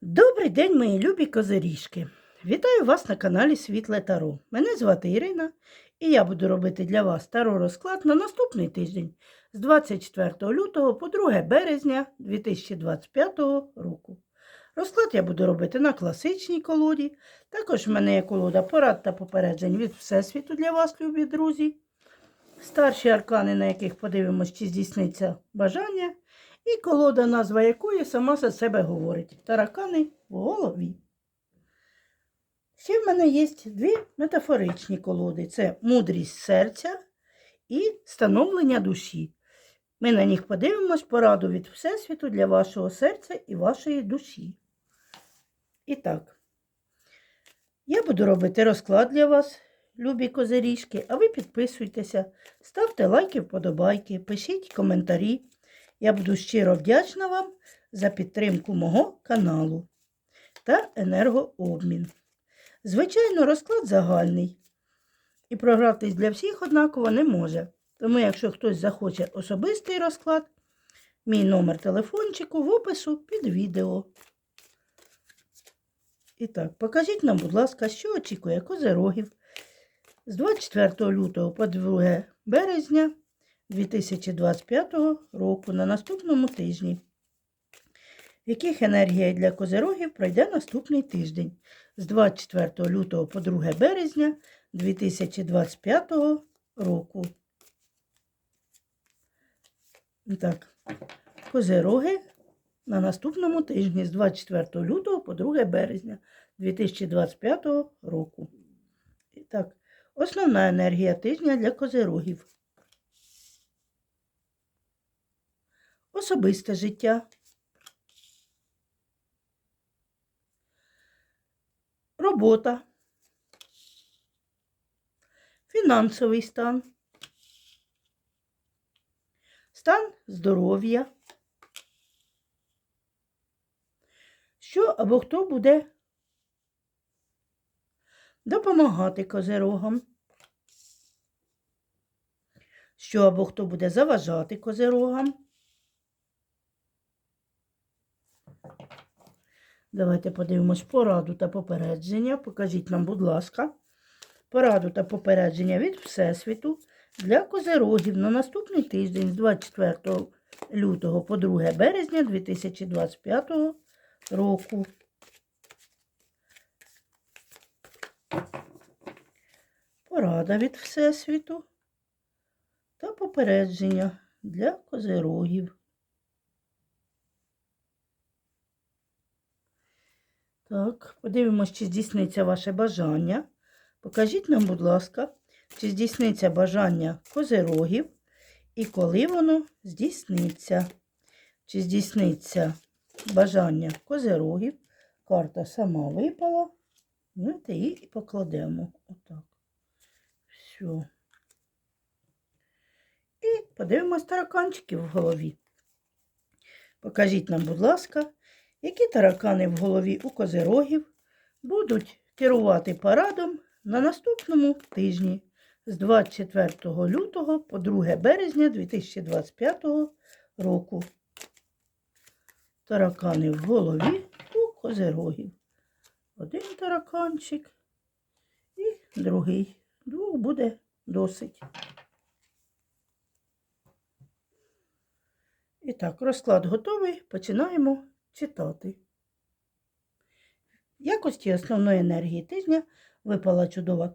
Добрий день, мої любі козиріжки! Вітаю вас на каналі Світле Таро. Мене звати Ірина, і я буду робити для вас таро розклад на наступний тиждень з 24 лютого по 2 березня 2025 року. Розклад я буду робити на класичній колоді. Також в мене є колода порад та попереджень від Всесвіту для вас, любі друзі. Старші аркани, на яких подивимось, чи здійсниться бажання. І колода, назва якої сама за себе говорить. Таракани в голові. Ще в мене є дві метафоричні колоди: це мудрість серця і становлення душі. Ми на них подивимось пораду від Всесвіту для вашого серця і вашої душі. І так, я буду робити розклад для вас, любі козиріжки, а ви підписуйтеся, ставте лайки, вподобайки, пишіть коментарі. Я буду щиро вдячна вам за підтримку мого каналу та енергообмін. Звичайно, розклад загальний. І програтись для всіх однаково не може. Тому, якщо хтось захоче особистий розклад, мій номер телефончику в опису під відео. І так, покажіть нам, будь ласка, що очікує козерогів з 24 лютого по 2 березня 2025 року на наступному тижні. Яких енергія для козерогів пройде наступний тиждень з 24 лютого по 2 березня 2025 року. Так, козероги на наступному тижні з 24 лютого по 2 березня 2025 року. І так, основна енергія тижня для козерогів. Особисте життя. Робота. Фінансовий стан. Стан здоров'я. Що або хто буде допомагати козерогам? Що або хто буде заважати козерогам? Давайте подивимось пораду та попередження. Покажіть нам, будь ласка, пораду та попередження від Всесвіту для козерогів на наступний тиждень з 24 лютого по 2 березня 2025 року. Порада від Всесвіту та попередження для козерогів. Так, подивимось, чи здійсниться ваше бажання. Покажіть нам, будь ласка, чи здійсниться бажання козерогів і коли воно здійсниться. Чи здійсниться бажання козерогів. Карта сама випала. Ми її і покладемо. Отак. Все. І подивимось тараканчики в голові. Покажіть нам, будь ласка, які таракани в голові у козирогів будуть керувати парадом на наступному тижні з 24 лютого по 2 березня 2025 року. Таракани в голові у козирогів. Один тараканчик і другий. Двох буде досить. І так, розклад готовий. Починаємо читати. В якості основної енергії тижня випала чудова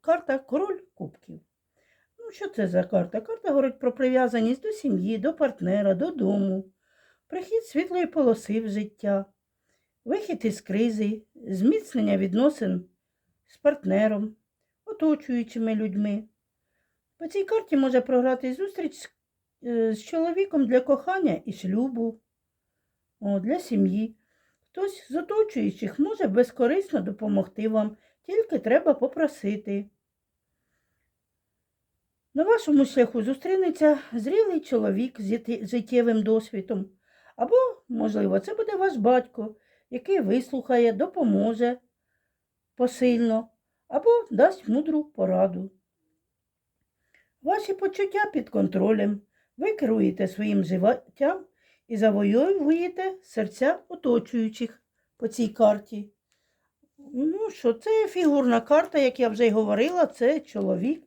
карта Король Кубків. Ну, що це за карта? Карта говорить про прив'язаність до сім'ї, до партнера, додому, прихід світлої полоси в життя, вихід із кризи, зміцнення відносин з партнером, оточуючими людьми. По цій карті може програти зустріч з, е, чоловіком для кохання і шлюбу для сім'ї. Хтось з оточуючих може безкорисно допомогти вам, тільки треба попросити. На вашому шляху зустрінеться зрілий чоловік з життєвим досвідом. Або, можливо, це буде ваш батько, який вислухає, допоможе посильно, або дасть мудру пораду. Ваші почуття під контролем. Ви керуєте своїм життям і завоюєте серця оточуючих по цій карті. Ну, що це фігурна карта, як я вже й говорила, це чоловік.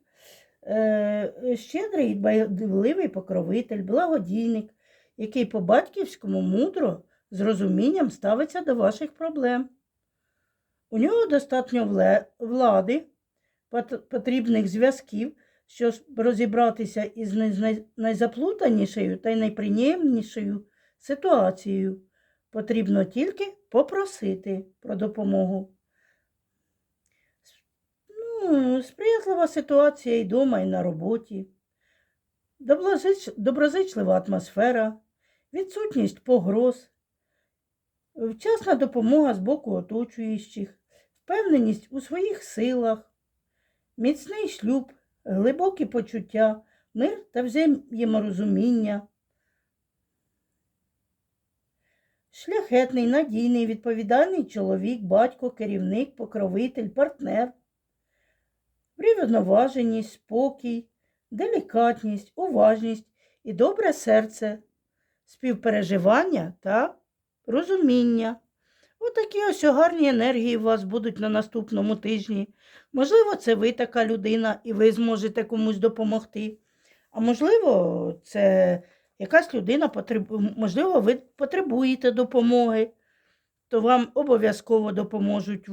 Е, щедрий дбайливий покровитель, благодійник, який по батьківському мудро з розумінням ставиться до ваших проблем. У нього достатньо влади, потрібних зв'язків, щоб розібратися із най- най- найзаплутанішою та й найприємнішою ситуацією. Потрібно тільки попросити про допомогу. Ну, сприятлива ситуація і дома, і на роботі. Доброзич- Доброзичлива атмосфера, відсутність погроз, вчасна допомога з боку оточуючих, впевненість у своїх силах, міцний шлюб, глибокі почуття, мир та взаєморозуміння. Шляхетний, надійний, відповідальний чоловік, батько, керівник, покровитель, партнер, врівноваженість, спокій, делікатність, уважність і добре серце, співпереживання та розуміння. Отакі ось гарні енергії у вас будуть на наступному тижні. Можливо, це ви така людина і ви зможете комусь допомогти. А можливо, це якась людина потребує, можливо, ви потребуєте допомоги, то вам обов'язково допоможуть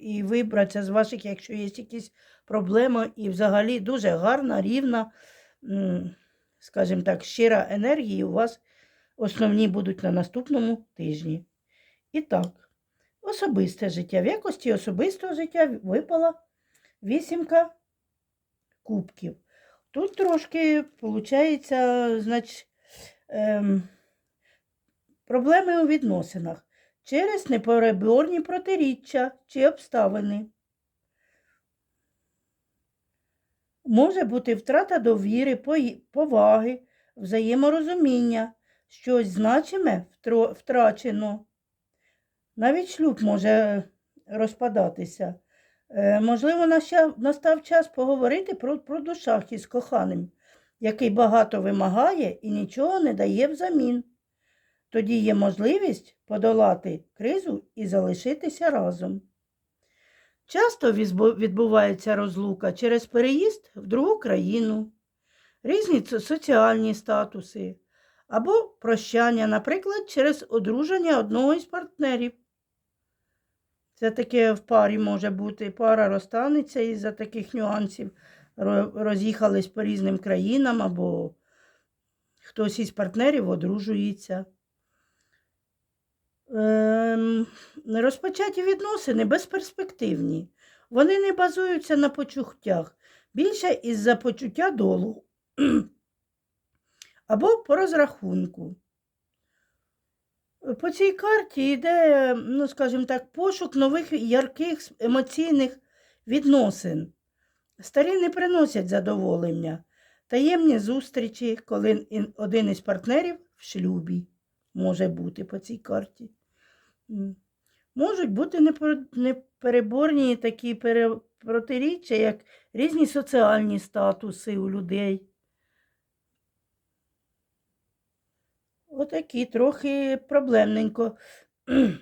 і вибратися з ваших, якщо є якісь проблеми, і взагалі дуже гарна, рівна, скажімо так, щира енергія у вас основні будуть на наступному тижні. І так, особисте життя. В якості особистого життя випала вісімка кубків. Тут трошки, виходить, значить, ем, проблеми у відносинах через непереборні протиріччя чи обставини. Може бути втрата довіри, поваги, взаєморозуміння, щось значиме втрачено. Навіть шлюб може розпадатися. Е, можливо, настав час поговорити про, про душах із коханим, який багато вимагає і нічого не дає взамін. Тоді є можливість подолати кризу і залишитися разом. Часто відбувається розлука через переїзд в другу країну, різні соціальні статуси або прощання, наприклад, через одруження одного із партнерів. Це таке в парі може бути. Пара розстанеться із-за таких нюансів, роз'їхались по різним країнам, або хтось із партнерів одружується. Ем, розпочаті відносини безперспективні. Вони не базуються на почуттях, більше із-за почуття долу або по розрахунку. По цій карті йде, ну, скажімо так, пошук нових ярких емоційних відносин. Старі не приносять задоволення. Таємні зустрічі, коли один із партнерів в шлюбі може бути по цій карті. Можуть бути непереборні такі протиріччя, як різні соціальні статуси у людей. Отакі трохи проблемненько.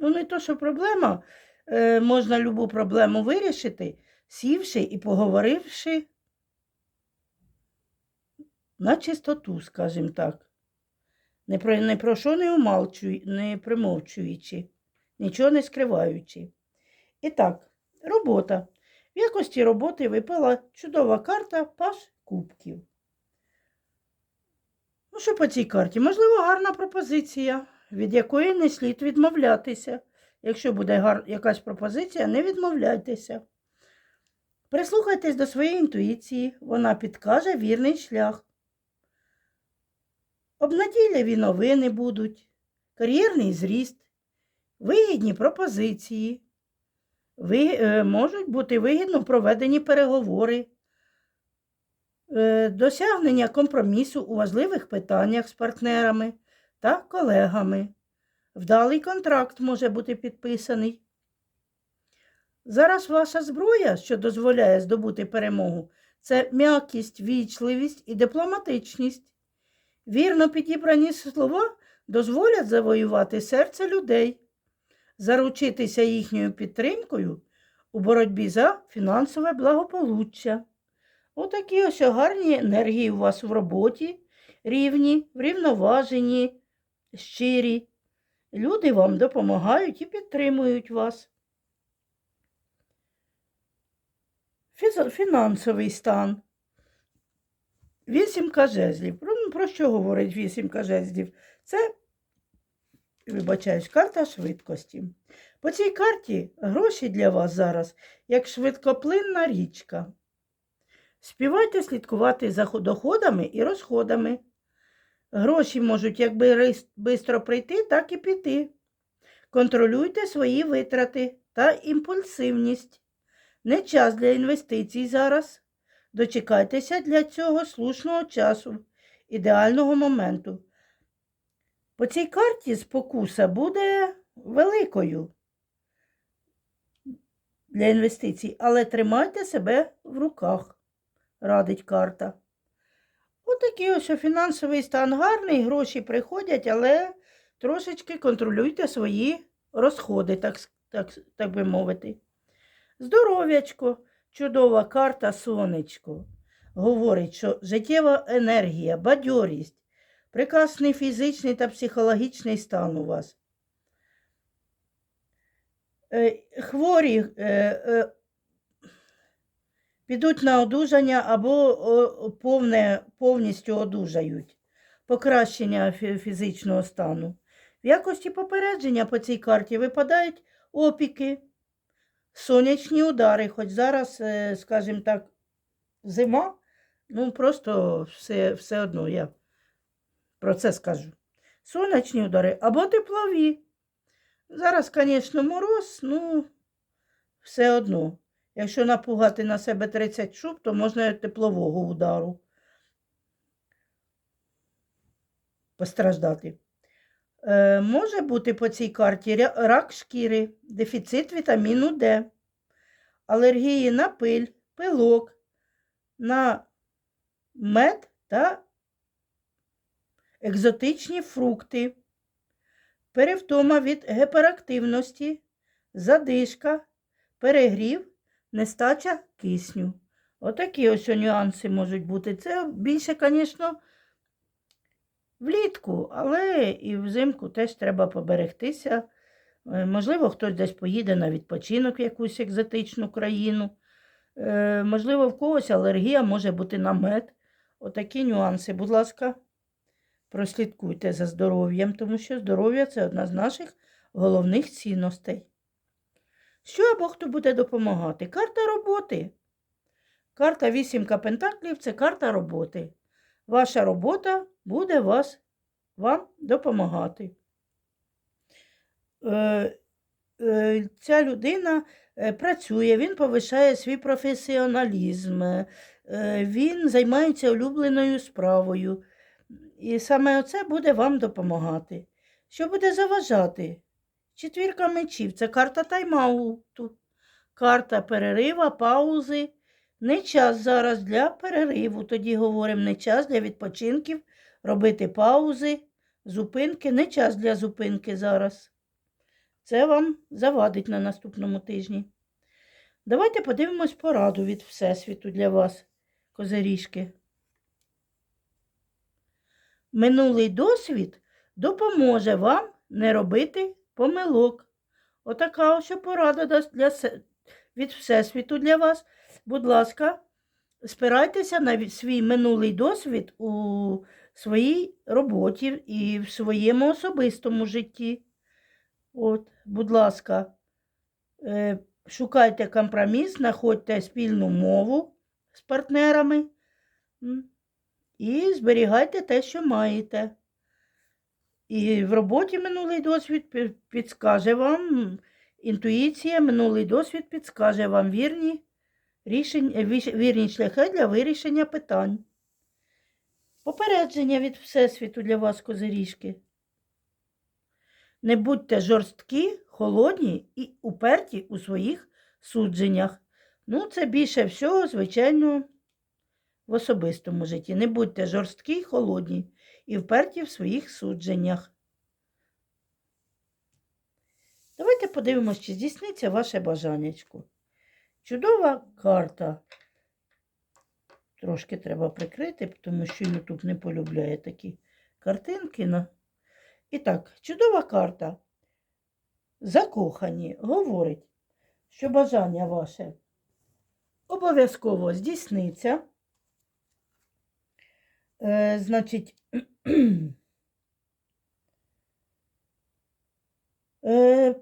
Ну, не то, що проблема, е, можна любу проблему вирішити, сівши і поговоривши на чистоту, скажімо так. Не про, не про що не умалчуй, не примовчуючи, нічого не скриваючи. І так, робота. В якості роботи випала чудова карта Паш Кубків. Ну, що по цій карті? Можливо, гарна пропозиція, від якої не слід відмовлятися. Якщо буде гар... якась пропозиція, не відмовляйтеся. Прислухайтесь до своєї інтуїції, вона підкаже вірний шлях. Обнадійливі новини будуть, кар'єрний зріст, вигідні пропозиції. Ви, е, можуть бути вигідно проведені переговори, досягнення компромісу у важливих питаннях з партнерами та колегами. Вдалий контракт може бути підписаний. Зараз ваша зброя, що дозволяє здобути перемогу, це м'якість, вічливість і дипломатичність. Вірно підібрані слова дозволять завоювати серце людей. заручитися їхньою підтримкою у боротьбі за фінансове благополуччя. Отакі ось гарні енергії у вас в роботі, рівні, врівноважені, щирі. Люди вам допомагають і підтримують вас. Фінансовий стан. Вісімка жезлів. Про, про що говорить вісімка жезлів? Це, вибачаюсь, карта швидкості. По цій карті гроші для вас зараз як швидкоплинна річка. Співайте слідкувати за доходами і розходами. Гроші можуть як швидко прийти, так і піти. Контролюйте свої витрати та імпульсивність. Не час для інвестицій зараз. Дочекайтеся для цього слушного часу, ідеального моменту. По цій карті спокуса буде великою для інвестицій, але тримайте себе в руках, радить карта. Отакий ось фінансовий стан гарний, гроші приходять, але трошечки контролюйте свої розходи, так, так, так би мовити. Здоров'ячко, чудова карта сонечко. Говорить, що життєва енергія, бадьорість, прекрасний фізичний та психологічний стан у вас. Е, Хворі е, е, підуть на одужання або повне, повністю одужають. Покращення фізичного стану. В якості попередження по цій карті випадають опіки, сонячні удари, хоч зараз, е, скажімо так, зима, ну просто все, все одно я про це скажу. Сонячні удари або теплові. Зараз, звісно, мороз, ну, все одно. Якщо напугати на себе 30 шуб, то можна теплового удару постраждати. Е, може бути по цій карті рак шкіри, дефіцит вітаміну Д, алергії на пиль, пилок, на мед та екзотичні фрукти, перевтома від гіперактивності, задишка, перегрів, нестача кисню. Отакі ось нюанси можуть бути. Це більше, звісно, влітку, але і взимку теж треба поберегтися. Е, Можливо, хтось десь поїде на відпочинок в якусь екзотичну країну. Е, Можливо, в когось алергія може бути на мед. Отакі нюанси, будь ласка, прослідкуйте за здоров'ям, тому що здоров'я це одна з наших головних цінностей. Що або хто буде допомагати? Карта роботи. Карта вісімка пентаклів це карта роботи. Ваша робота буде вас, вам допомагати. Е, е, ця людина е, працює, він повишає свій професіоналізм, е, він займається улюбленою справою. І саме оце буде вам допомагати. Що буде заважати? Четвірка мечів це карта тайм-ауту, карта перерива, паузи. Не час зараз для перериву. Тоді говоримо, не час для відпочинків, робити паузи, зупинки, не час для зупинки зараз. Це вам завадить на наступному тижні. Давайте подивимось пораду від Всесвіту для вас, козиріжки. Минулий досвід допоможе вам не робити помилок. Отака ось порада для, від Всесвіту для вас. Будь ласка, спирайтеся на свій минулий досвід у своїй роботі і в своєму особистому житті. От, будь ласка, е, шукайте компроміс, знаходьте спільну мову з партнерами і зберігайте те, що маєте. І в роботі минулий досвід підскаже вам, інтуїція, минулий досвід підскаже вам вірні, рішення, вірні шляхи для вирішення питань. Попередження від Всесвіту для вас, козиріжки. Не будьте жорсткі, холодні і уперті у своїх судженнях. Ну, це більше всього, звичайно, в особистому житті. Не будьте жорсткі, холодні і вперті в своїх судженнях. Давайте подивимось, чи здійсниться ваше бажаннячко. Чудова карта. Трошки треба прикрити, тому що YouTube не полюбляє такі картинки. І так, чудова карта. Закохані говорить, що бажання ваше обов'язково здійсниться. Е, значить,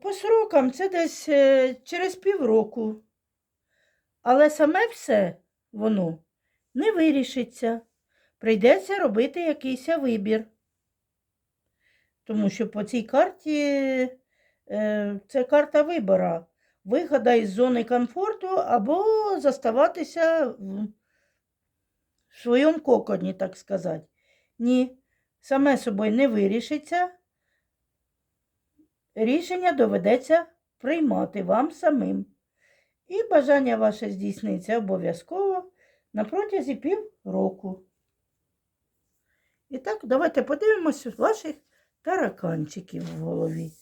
по срокам це десь е, через півроку. Але саме все воно не вирішиться. Прийдеться робити якийсь вибір. Тому що по цій карті е, це карта вибора. Вихода із зони комфорту або заставатися в своєму коконі, так сказати. Ні, саме собою не вирішиться. Рішення доведеться приймати вам самим. І бажання ваше здійсниться обов'язково на протязі півроку. І так, давайте подивимося ваших тараканчиків в голові.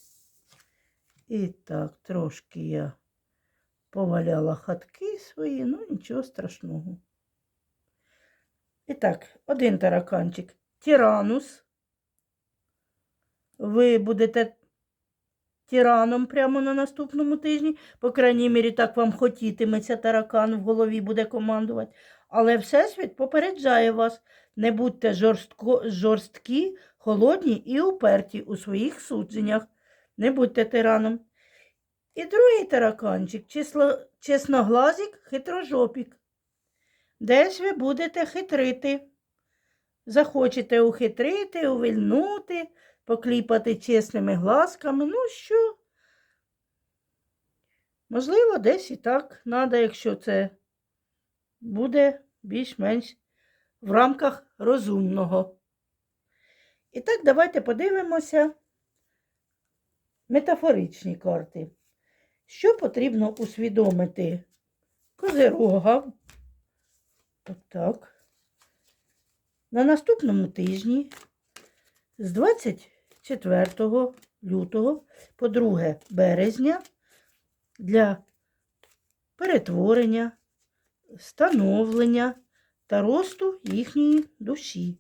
І так, трошки я поваляла хатки свої, ну нічого страшного. І так, один тараканчик. Тиранус. Ви будете тираном прямо на наступному тижні. По крайній мірі, так вам хотітиметься таракан в голові буде командувати. Але Всесвіт попереджає вас. Не будьте жорстко, жорсткі, холодні і уперті у своїх судженнях. Не будьте тираном. І другий тараканчик, число, чесноглазик, хитрожопік. Десь ви будете хитрити. Захочете ухитрити, увильнути, покліпати чесними глазками. Ну що? Можливо, десь і так треба, якщо це буде більш-менш в рамках розумного. І так, давайте подивимося метафоричні карти. Що потрібно усвідомити козирога? Отак. На наступному тижні з 24 лютого по 2 березня для перетворення, становлення та росту їхньої душі,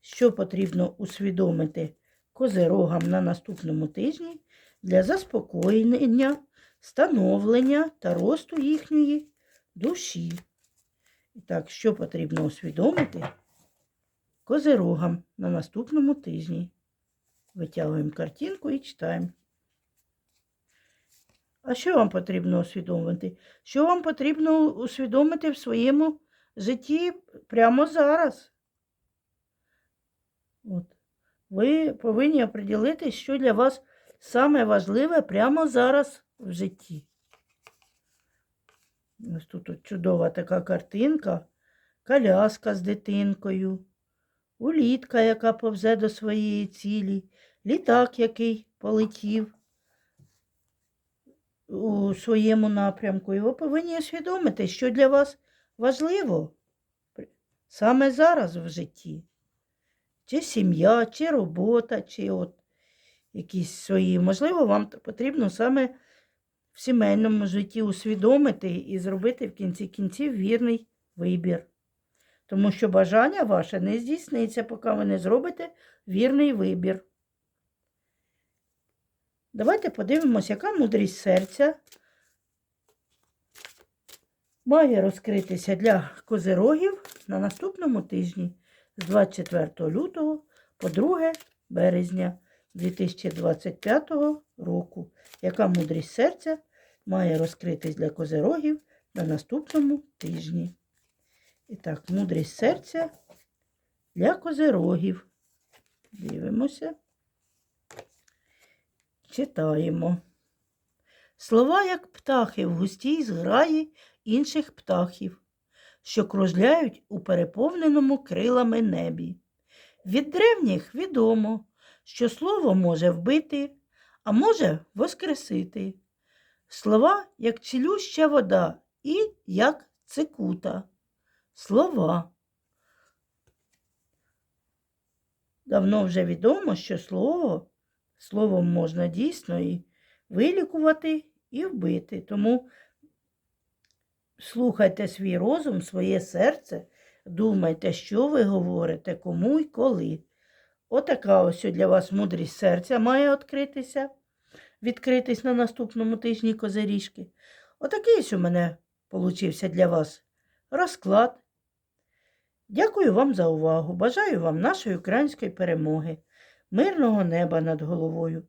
що потрібно усвідомити козирогам на наступному тижні для заспокоєння, становлення та росту їхньої душі. І так, що потрібно усвідомити козирогам на наступному тижні. Витягуємо картинку і читаємо. А що вам потрібно усвідомити? Що вам потрібно усвідомити в своєму житті прямо зараз? От. Ви повинні оприділити, що для вас саме важливе прямо зараз в житті. Ось тут чудова така картинка, коляска з дитинкою, улітка, яка повзе до своєї цілі, літак, який полетів у своєму напрямку. І ви повинні усвідомити, що для вас важливо саме зараз в житті. Чи сім'я, чи робота, чи от якісь свої. Можливо, вам потрібно саме в сімейному житті усвідомити і зробити в кінці кінців вірний вибір. Тому що бажання ваше не здійсниться, поки ви не зробите вірний вибір. Давайте подивимося, яка мудрість серця має розкритися для козирогів на наступному тижні з 24 лютого по 2 березня 2025 року. Яка мудрість серця має розкритись для козирогів на наступному тижні? І так, мудрість серця для козирогів. Дивимося. Читаємо. Слова, як птахи в густій зграї інших птахів, що кружляють у переповненому крилами небі. Від древніх відомо, що слово може вбити, а може воскресити. Слова, як цілюща вода і як цикута. Слова. Давно вже відомо, що слово, словом можна дійсно і вилікувати і вбити. Тому слухайте свій розум, своє серце, думайте, що ви говорите, кому й коли. Отака ось для вас мудрість серця має відкритися, відкритись на наступному тижні козиріжки. Отакий ось у мене получився для вас розклад. Дякую вам за увагу. Бажаю вам нашої української перемоги, мирного неба над головою,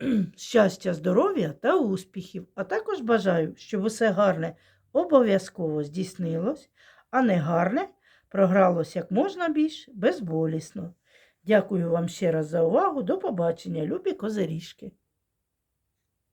щастя, здоров'я та успіхів. А також бажаю, щоб усе гарне обов'язково здійснилось, а не гарне програлось як можна більш безболісно. Дякую вам ще раз за увагу. До побачення, любі козиріжки.